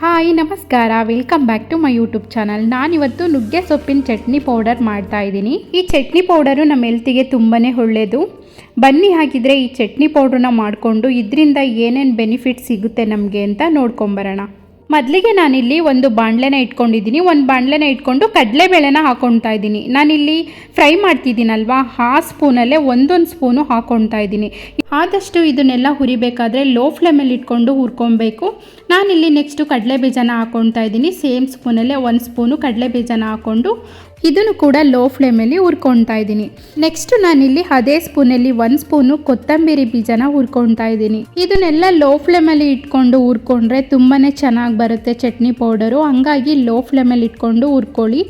Hi, ನಮಸ್ಕಾರ. Welcome back to my YouTube channel ನಾನಿವತ್ತು ನುಗ್ಗೆ ಸೊಪ್ಪಿನ ಚಟ್ನಿ ಪೌಡರ್ ಮಾಡ್ತಾ ಇದ್ದೀನಿ. ಈ ಚಟ್ನಿ ಪೌಡರು ನಮ್ಮ ಹೆಲ್ತಿಗೆ ತುಂಬಾ ಒಳ್ಳೆಯದು ಬನ್ನಿ ಹಾಕಿದರೆ ಈ ಚಟ್ನಿ ಪೌಡ್ರನ್ನ ಮಾಡಿಕೊಂಡು ಇದರಿಂದ ಏನೇನು ಬೆನಿಫಿಟ್ ಸಿಗುತ್ತೆ ನಮಗೆ ಅಂತ ನೋಡ್ಕೊಂಬರೋಣ. ಮೊದಲಿಗೆ ನಾನಿಲ್ಲಿ ಒಂದು ಬಾಣಲೆನ ಇಟ್ಕೊಂಡಿದ್ದೀನಿ. ಒಂದು ಬಾಣಲೆನ ಇಟ್ಕೊಂಡು ಕಡಲೆಬೇಳೆನ ಹಾಕೊಳ್ತಾ ಇದ್ದೀನಿ. ನಾನಿಲ್ಲಿ ಫ್ರೈ ಮಾಡ್ತಿದ್ದೀನಲ್ವಾ? ಆ ಸ್ಪೂನಲ್ಲೇ ಒಂದೊಂದು ಸ್ಪೂನು ಹಾಕೊಳ್ತಾ ಇದ್ದೀನಿ. ಆದಷ್ಟು ಇದನ್ನೆಲ್ಲ ಹುರಿಬೇಕಾದ್ರೆ ಲೋ ಫ್ಲೇಮಲ್ಲಿ ಇಟ್ಕೊಂಡು ಹುರ್ಕೊಬೇಕು. ನಾನಿಲ್ಲಿ ನೆಕ್ಸ್ಟು ಕಡಲೆ ಬೀಜನ ಹಾಕೊಳ್ತಾ ಇದ್ದೀನಿ. ಸೇಮ್ ಸ್ಪೂನಲ್ಲೇ ಒಂದು ಸ್ಪೂನು ಕಡಲೆ ಬೀಜನ ಹಾಕ್ಕೊಂಡು ಇದನ್ನು ಕೂಡ ಲೋ ಫ್ಲೇಮಲ್ಲಿ ಹುರ್ಕೊಳ್ತಾ ಇದ್ದೀನಿ. ನೆಕ್ಸ್ಟ್ ನಾನಿಲ್ಲಿ ಅದೇ ಸ್ಪೂನಲ್ಲಿ ಒಂದು ಸ್ಪೂನು ಕೊತ್ತಂಬರಿ ಬೀಜನ ಹುರ್ಕೊಳ್ತಾ ಇದ್ದೀನಿ. ಇದನ್ನೆಲ್ಲ ಲೋ ಫ್ಲೇಮಲ್ಲಿ ಇಟ್ಕೊಂಡು ಹುರ್ಕೊಂಡ್ರೆ ತುಂಬಾ ಚೆನ್ನಾಗಿ ಬರುತ್ತೆ ಚಟ್ನಿ ಪೌಡರು. ಹಂಗಾಗಿ ಲೋ ಫ್ಲೇಮಲ್ಲಿ ಇಟ್ಕೊಂಡು ಹುರ್ಕೊಳ್ಳಿ.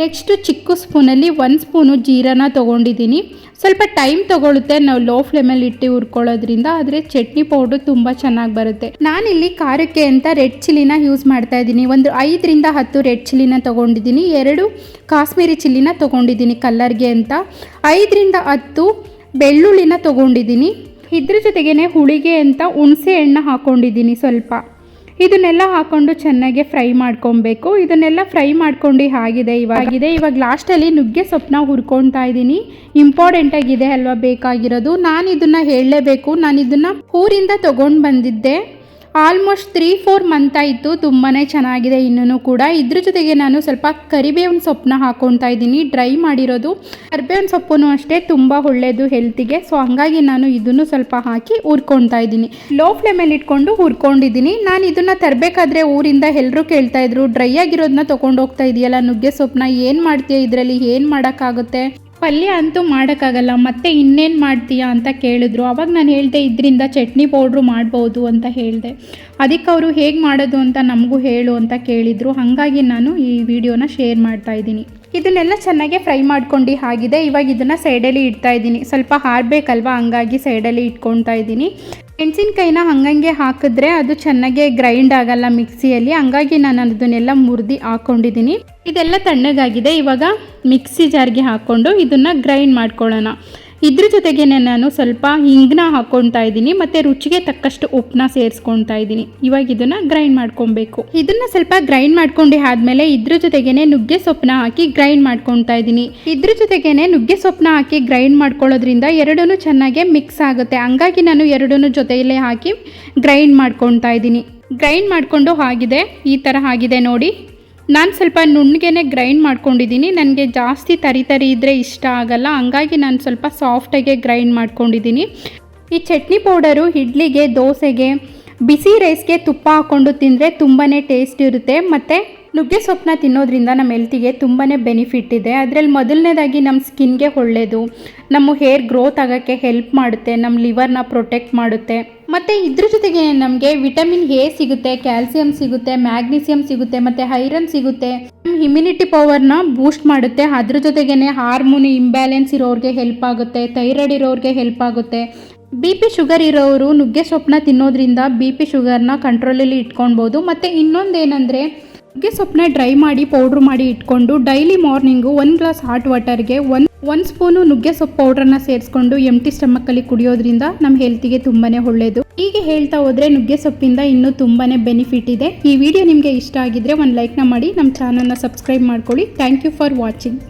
ನೆಕ್ಸ್ಟು ಚಿಕ್ಕ ಸ್ಪೂನಲ್ಲಿ ಒಂದು ಸ್ಪೂನು ಜೀರಾನ ತೊಗೊಂಡಿದ್ದೀನಿ. ಸ್ವಲ್ಪ ಟೈಮ್ ತೊಗೊಳುತ್ತೆ, ನಾವು ಲೋ ಫ್ಲೇಮಲ್ಲಿ ಇಟ್ಟು ಹುರ್ಕೊಳ್ಳೋದ್ರಿಂದ, ಆದರೆ ಚಟ್ನಿ ಪೌಡ್ರ್ ತುಂಬ ಚೆನ್ನಾಗಿ ಬರುತ್ತೆ. ನಾನಿಲ್ಲಿ ಖಾರಕ್ಕೆ ಅಂತ ರೆಡ್ ಚಿಲ್ಲಿನ ಯೂಸ್ ಮಾಡ್ತಾ ಇದ್ದೀನಿ. ಒಂದು ಐದರಿಂದ ಹತ್ತು ರೆಡ್ ಚಿಲ್ಲಿನ ತೊಗೊಂಡಿದ್ದೀನಿ. ಎರಡು ಕಾಶ್ಮೀರಿ ಚಿಲ್ಲಿನ ತೊಗೊಂಡಿದ್ದೀನಿ ಕಲ್ಲರ್ಗೆ ಅಂತ. ಐದರಿಂದ ಹತ್ತು ಬೆಳ್ಳುಳ್ಳಿನ ತೊಗೊಂಡಿದ್ದೀನಿ. ಇದ್ರ ಜೊತೆಗೇ ಹುಳಿಗೆ ಅಂತ ಹುಣಸೆ ಹಣ್ಣು ಹಾಕ್ಕೊಂಡಿದ್ದೀನಿ ಸ್ವಲ್ಪ. ಇದನ್ನೆಲ್ಲ ಹಾಕೊಂಡು ಚೆನ್ನಾಗಿ ಫ್ರೈ ಮಾಡ್ಕೊಬೇಕು. ಇದನ್ನೆಲ್ಲ ಫ್ರೈ ಮಾಡ್ಕೊಂಡು ಆಗಿದೆ ಇವಾಗಿದೆ ಇವಾಗ ಲಾಸ್ಟಲ್ಲಿ ನುಗ್ಗೆ ಸೊಪ್ಪನ್ನ ಹುರ್ಕೊತಾ ಇದ್ದೀನಿ. ಇಂಪಾರ್ಟೆಂಟ್ ಆಗಿದೆ ಅಲ್ವಾ? ಬೇಕಾಗಿರೋದು. ನಾನು ಇದನ್ನ ಹೇಳಲೇಬೇಕು. ನಾನು ಇದನ್ನ ಊರಿಂದ ತಗೊಂಡು ಬಂದಿದ್ದೆ. ಆಲ್ಮೋಸ್ಟ್ ತ್ರೀ, ಫೋರ್ ಮಂತ್ ಆಯಿತು ತುಂಬಾ ಚೆನ್ನಾಗಿದೆ ಇನ್ನೂ ಕೂಡ. ಇದ್ರ ಜೊತೆಗೆ ನಾನು ಸ್ವಲ್ಪ ಕರಿಬೇವಿನ ಸೊಪ್ಪನ್ನ ಹಾಕೊತಾ ಇದ್ದೀನಿ. ಡ್ರೈ ಮಾಡಿರೋದು. ಕರಿಬೇವಿನ ಸೊಪ್ಪು ಅಷ್ಟೇ. ತುಂಬ ಒಳ್ಳೆಯದು ಹೆಲ್ತಿಗೆ ಸೊ ಹಂಗಾಗಿ ನಾನು ಇದನ್ನು ಸ್ವಲ್ಪ ಹಾಕಿ ಹುರ್ಕೊತಾ ಇದ್ದೀನಿ. ಲೋ ಫ್ಲೇಮಲ್ಲಿ ಇಟ್ಕೊಂಡು ಹುರ್ಕೊಂಡಿದ್ದೀನಿ. ನಾನು ಇದನ್ನು ತರಬೇಕಾದ್ರೆ ಊರಿಂದ ಎಲ್ಲರೂ ಕೇಳ್ತಾ ಇದ್ರು. ಡ್ರೈ ಆಗಿರೋದನ್ನ ತೊಗೊಂಡು ಹೋಗ್ತಾ ಇದೆಯಲ್ಲ ನುಗ್ಗೆ ಸೊಪ್ಪನ್ನ. ಏನು ಮಾಡ್ತೀಯ ಇದರಲ್ಲಿ? ಏನು ಮಾಡೋಕ್ಕಾಗುತ್ತೆ? ಪಲ್ಯ ಅಂತೂ ಮಾಡೋಕ್ಕಾಗಲ್ಲ, ಮತ್ತೆ ಇನ್ನೇನು ಮಾಡ್ತೀಯಾ ಅಂತ ಕೇಳಿದ್ರು. ಅವಾಗ ನಾನು ಹೇಳಿದೆ, ಇದರಿಂದ ಚಟ್ನಿ ಪೌಡ್ರು ಮಾಡ್ಬೋದು ಅಂತ ಹೇಳಿದೆ. ಅದಕ್ಕೆ ಅವರು ಹೇಗೆ ಮಾಡೋದು ಅಂತ ನಮಗೂ ಹೇಳು ಅಂತ ಕೇಳಿದರು. ಹಾಗಾಗಿ ನಾನು ಈ ವಿಡಿಯೋನ ಶೇರ್ ಮಾಡ್ತಾ ಇದ್ದೀನಿ. ಇದನ್ನೆಲ್ಲ ಚೆನ್ನಾಗಿ ಫ್ರೈ ಮಾಡ್ಕೊಂಡು ಆಗಿದೆ. ಇವಾಗ ಇದನ್ನು ಸೈಡಲ್ಲಿ ಇಡ್ತಾ ಇದ್ದೀನಿ. ಸ್ವಲ್ಪ ಹಾರಬೇಕಲ್ವ? ಹಂಗಾಗಿ ಸೈಡಲ್ಲಿ ಇಟ್ಕೊಳ್ತಾ ಇದ್ದೀನಿ. ಮೆಣಸಿನ್ಕಾಯಿನ ಹಂಗಂಗೆ ಹಾಕಿದ್ರೆ ಅದು ಚೆನ್ನಾಗೆ ಗ್ರೈಂಡ್ ಆಗಲ್ಲ ಮಿಕ್ಸಿಯಲ್ಲಿ. ಹಂಗಾಗಿ ನಾನು ಅದನ್ನೆಲ್ಲ ಮುರಿದು ಹಾಕ್ಕೊಂಡಿದ್ದೀನಿ ಇದೆಲ್ಲ ತಣ್ಣಗಾಗಿದೆ. ಇವಾಗ ಮಿಕ್ಸಿ ಜಾರ್ಗೆ ಹಾಕ್ಕೊಂಡು ಇದನ್ನು ಗ್ರೈಂಡ್ ಮಾಡ್ಕೊಳ್ಳೋಣ. ಇದ್ರ ಜೊತೆಗೆ ನಾನು ಸ್ವಲ್ಪ ಹಿಂಗ್ನ ಹಾಕ್ಕೊಳ್ತಾ ಇದ್ದೀನಿ, ಮತ್ತು ರುಚಿಗೆ ತಕ್ಕಷ್ಟು ಉಪ್ಪನ್ನ ಸೇರಿಸ್ಕೊಳ್ತಾ ಇದ್ದೀನಿ. ಇವಾಗ ಇದನ್ನು ಗ್ರೈಂಡ್ ಮಾಡ್ಕೊಬೇಕು. ಇದನ್ನು ಸ್ವಲ್ಪ ಗ್ರೈಂಡ್ ಮಾಡ್ಕೊಂಡು ಆದಮೇಲೆ ಇದ್ರ ಜೊತೆಗೇ ನುಗ್ಗೆ ಸೊಪ್ಪನ್ನ ಹಾಕಿ ಗ್ರೈಂಡ್ ಮಾಡ್ಕೊಳ್ತಾ ಇದ್ದೀನಿ. ಇದ್ರ ಜೊತೆಗೇನೆ ನುಗ್ಗೆ ಸೊಪ್ಪನ್ನ ಹಾಕಿ ಗ್ರೈಂಡ್ ಮಾಡ್ಕೊಳ್ಳೋದ್ರಿಂದ ಎರಡೂ ಚೆನ್ನಾಗಿ ಮಿಕ್ಸ್ ಆಗುತ್ತೆ. ಹಂಗಾಗಿ ನಾನು ಎರಡೂ ಜೊತೆಯಲ್ಲೇ ಹಾಕಿ ಗ್ರೈಂಡ್ ಮಾಡ್ಕೊಳ್ತಾ ಇದ್ದೀನಿ. ಗ್ರೈಂಡ್ ಮಾಡಿಕೊಂಡು ಆಗಿದೆ, ಈ ಥರ ಆಗಿದೆ ನೋಡಿ. ನಾನು ಸ್ವಲ್ಪ ನುಣ್ಣಗೆನೆ ಗ್ರೈಂಡ್ ಮಾಡ್ಕೊಂಡಿದ್ದೀನಿ ನನಗೆ ಜಾಸ್ತಿ ತರಿ ತರಿ ಇದ್ದರೆ ಇಷ್ಟ ಆಗಲ್ಲ. ಹಂಗಾಗಿ ನಾನು ಸ್ವಲ್ಪ ಸಾಫ್ಟಾಗೆ ಗ್ರೈಂಡ್ ಮಾಡ್ಕೊಂಡಿದ್ದೀನಿ ಈ ಚಟ್ನಿ ಪೌಡರು, ಇಡ್ಲಿಗೆ, ದೋಸೆಗೆ, ಬಿಸಿ ರೈಸ್ಗೆ ತುಪ್ಪ ಹಾಕ್ಕೊಂಡು ತಿಂದರೆ ತುಂಬಾ ಟೇಸ್ಟ್ ಇರುತ್ತೆ. ಮತ್ತು ನುಗ್ಗೆ ಸೊಪ್ಪನ್ನ ತಿನ್ನೋದ್ರಿಂದ ನಮ್ಮ ಹೆಲ್ತಿಗೆ ತುಂಬಾ ಬೆನಿಫಿಟ್ ಇದೆ. ಅದರಲ್ಲಿ ಮೊದಲನೇದಾಗಿ ನಮ್ಮ ಸ್ಕಿನ್ಗೆ ಒಳ್ಳೆಯದು ನಮ್ಮ ಹೇರ್ ಗ್ರೋತ್ ಆಗೋಕ್ಕೆ ಹೆಲ್ಪ್ ಮಾಡುತ್ತೆ, ನಮ್ಮ ಲಿವರ್ನ ಪ್ರೊಟೆಕ್ಟ್ ಮಾಡುತ್ತೆ. ಮತ್ತು ಇದ್ರ ಜೊತೆಗೆ ನಮಗೆ ವಿಟಮಿನ್ ಎ ಸಿಗುತ್ತೆ ಕ್ಯಾಲ್ಸಿಯಂ ಸಿಗುತ್ತೆ ಮ್ಯಾಗ್ನೀಸಿಯಂ ಸಿಗುತ್ತೆ, ಮತ್ತು ಐರನ್ ಸಿಗುತ್ತೆ. ನಮ್ಮ ಇಮ್ಯುನಿಟಿ ಪವರ್ನ ಬೂಸ್ಟ್ ಮಾಡುತ್ತೆ. ಅದ್ರ ಜೊತೆಗೇ ಹಾರ್ಮೋನ್ ಇಂಬ್ಯಾಲೆನ್ಸ್ ಇರೋರಿಗೆ ಹೆಲ್ಪ್ ಆಗುತ್ತೆ ಥೈರಾಯ್ಡ್ ಇರೋರಿಗೆ ಹೆಲ್ಪ್ ಆಗುತ್ತೆ. ಬಿ ಪಿ ಶುಗರ್ ಇರೋರು ನುಗ್ಗೆ ಸೊಪ್ಪನ್ನ ತಿನ್ನೋದ್ರಿಂದ ಬಿ ಪಿ ಶುಗರ್ನ ಕಂಟ್ರೋಲಲ್ಲಿ ಇಟ್ಕೊಳ್ಬೋದು. ಮತ್ತು ಇನ್ನೊಂದೇನೆಂದರೆ ನುಗ್ಗೆ ಸೊಪ್ಪನ್ನ ಡ್ರೈ ಮಾಡಿ ಪೌಡ್ರ್ ಮಾಡಿ ಇಟ್ಕೊಂಡು ಡೈಲಿ ಮಾರ್ನಿಂಗು ಒಂದು ಗ್ಲಾಸ್ ಹಾಟ್ ವಾಟರ್ಗೆ ಒಂದು ಒಂದು ಸ್ಪೂನು ನುಗ್ಗೆ ಸೊಪ್ಪು ಪೌಡ್ರನ್ನ ಸೇರಿಸ್ಕೊಂಡು ಎಂಟಿ ಸ್ಟಮಕ್ಕಲ್ಲಿ ಕುಡಿಯೋದ್ರಿಂದ ನಮ್ಮ ಹೆಲ್ತಿಗೆ ತುಂಬಾನೇ ಒಳ್ಳೆಯದು ಹೀಗೆ ಹೇಳ್ತಾ ಹೋದರೆ ನುಗ್ಗೆ ಸೊಪ್ಪಿಂದ ಇನ್ನೂ ತುಂಬಾ ಬೆನಿಫಿಟ್ ಇದೆ. ಈ ವಿಡಿಯೋ ನಿಮಗೆ ಇಷ್ಟ ಆಗಿದ್ರೆ ಒಂದು ಲೈಕ್ನ ಮಾಡಿ ನಮ್ಮ ಚಾನಲ್ನ ಸಬ್ಸ್ಕ್ರೈಬ್ ಮಾಡ್ಕೊಳ್ಳಿ. Thank you for watching